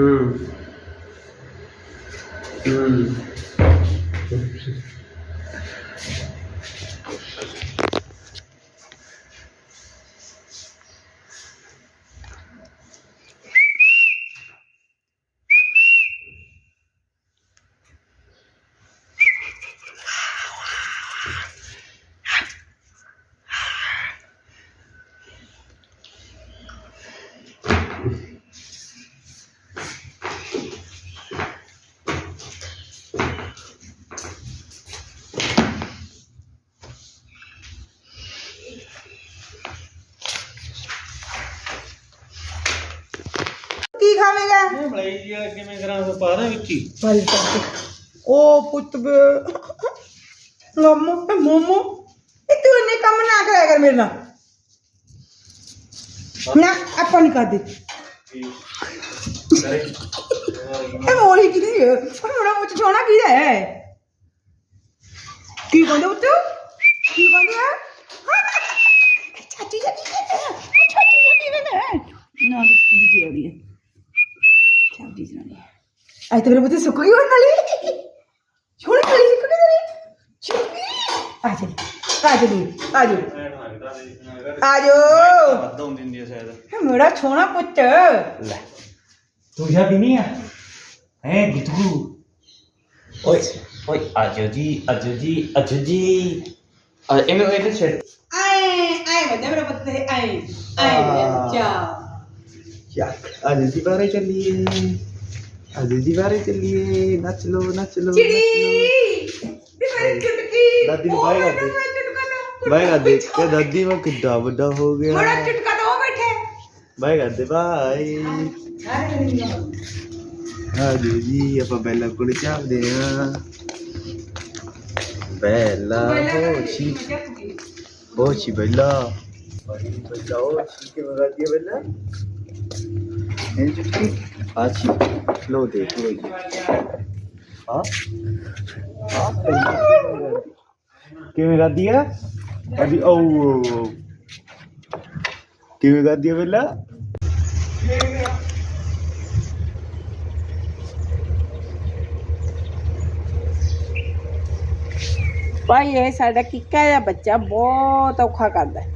ਹੂੰ ਹੂੰ ਕੀ ਖਾਵੇਂਗਾ ਇਹ ਮਲਾਈ ਜੀ ਆ ਕਿਵੇਂ ਕਰਾਂ ਫਿਰ ਪਾ ਦਾਂ ਵਿੱਚ ਹੀ ਭਾਈ ਉਹ ਪੁੱਤ ਬੇ ਲੰਮੋ ਤੇ ਮੋਮੋ ਇਹ ਤੂੰ ਇੰਨੇ ਕੰਮ ਨਾ ਕਰਿਆ ਕਰ ਮੇਰੇ ਨਾਲ ਨਾ ਆਪਾਂ ਨਹੀਂ ਕਰਦੇ ਇਹ ਮੋਰੀ ਕਿਹਦੀ ਹੈ ਉਹ ਮੇਰਾ ਮੁੱਛ ਛੋਣਾ ਕੀ ਹੈ ਕੀ ਕਹਿੰਦੇ ਉੱਤੇ ਕੀ ਕਹਿੰਦੇ ਆ ਚਾਚੀ ਜੀ ਕੀ ਕਹਿੰਦੇ ਆ ਚਾਚੀ ਜੀ ਕੀ ਕਹਿੰਦੇ ਆ ਨਾ ਦੱਸ ਕੀ ਜੀ ਆਉਦੀ ਹੈ ਚਾਚੀ ਜੀ ਨਹੀਂ ਅੱਜ ਤਾਂ ਮੇਰੇ ਬੁੱਤੇ ਸੁੱਕ ਗਈ ਉਹਨਾਂ ਵਾਲੀ। ਛੋੜੀ ਵਾਲੀ ਸੁੱਕ ਗਈ ਤੇਰੀ। ਚੁੱਪੀ ਆ ਜਾ ਆ ਜਾ ਆ ਜਾ। ਆ ਜਾ। ਵੱਧ ਹੁੰਦੀ ਹੁੰਦੀ ਆ ਸ਼ਾਇਦ। ਇਹ ਮੇਰਾ ਛੋਣਾ ਪੁੱਤ। ਲੈ। ਤੂੰ ਜਾ ਵੀ ਨਹੀਂ ਆ? ਹੈ ਗਿੱਟੂ? ਓਏ ਓਏ। ਆਜੋ ਜੀ ਆਜੋ ਜੀ ਆਜੋ ਜੀ। ਆ ਇਹਨੂੰ ਇਹਦੇ ਛੇੜ। ਆਏ ਆਏ ਬੰਦਾ ਮੇਰਾ ਪੁੱਤ ਤੇ ਆਏ ਆਏ ਚਾ ਚੱਕ ਅੱਜ ਦੀ ਬਾਰੇ ਚੱਲੀਏ। ਅੱਜ ਦੀ ਬਾਰੇ ਚੱਲੀਏ ਨੱਚ ਲੋ ਨੱਚ ਲੋ ਚਿੜੀ! ਵੀ ਮੇਰੀ ਚੁਟਕੀ। ਦਾਦੀ ਨੂੰ ਬਾਏ ਕਰ ਦੇ। ਦੇ ਬਾਈ ਕਰ ਦੇ ਕਿ ਦਾਦੀ ਮੈਂ ਕਿੱਡਾ ਵੱਡਾ ਹੋ ਬੜਾ ਗਿਆ ਚੁਟਕਾ ਤਾਂ ਉਹ ਬੈਠੇ ਬਾਈ ਕਰ ਦੇ ਬਾਈ ਹਾਂ ਜੀ ਜੀ ਆਪਾਂ ਬੈਲਾ ਕੋਲ ਚੱਲਦੇ ਆ ਬੈਲਾ ਹੋਸ਼ੀ ਹੋਸ਼ੀ ਬੈਲਾ। ਬੈਲਾ ਹੋਸ਼ੀ ਕੇ ਹੈ ਬੈਲਾ? ਇਹ ਚੁੱਕੀ ਆਛੀ ਲੋ ਦੇ ਲੋ ਜੀ ਕਿਵੇਂ ਕਰਦੀ ਆ? ਅਜੀ ਓ ਕਿਵੇਂ ਕਰਦੀ ਆ ਬੈਲਾ ਭਾਈ, ਇਹ ਸਾਡਾ ਕਿੱਕਾ ਜਿਹਾ ਬੱਚਾ ਬਹੁਤ ਔਖਾ ਕਰਦਾ। ਹੈ।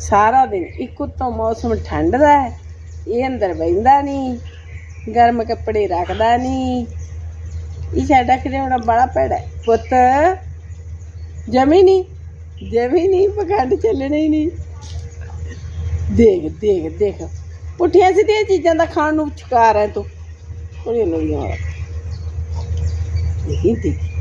ਸਾਰਾ ਦਿਨ ਇੱਕ ਉੱਤੋਂ ਮੌਸਮ ਠੰਡ ਦਾ ਹੈ, ਇਹ ਅੰਦਰ ਬਹਿੰਦਾ ਨਹੀਂ। ਗਰਮ ਕੱਪੜੇ ਰੱਖਦਾ ਨਹੀਂ ਇਹ ਸਾਡਾ ਖਿਡੌਣਾ ਬੜਾ ਭੈੜਾ ਹੈ। ਪੁੱਤ, ਜਮੀ ਨਹੀਂ ਜਮੀ ਨਹੀਂ ਪਖੰਡ ਚੱਲਣੇ ਹੀ ਨਹੀਂ ਦੇਖ ਦੇਖ ਦੇਖ। ਪੁੱਠੀਆਂ ਸਿੱਧੀਆਂ ਚੀਜ਼ਾਂ ਦਾ ਖਾਣ ਨੂੰ ਸ਼ਿਕਾਰ ਹੈ ਤੂੰ। ਉਹਨੇ ਨਵੀਆਂ ਦੇਖੀ ਦੇਖੀ।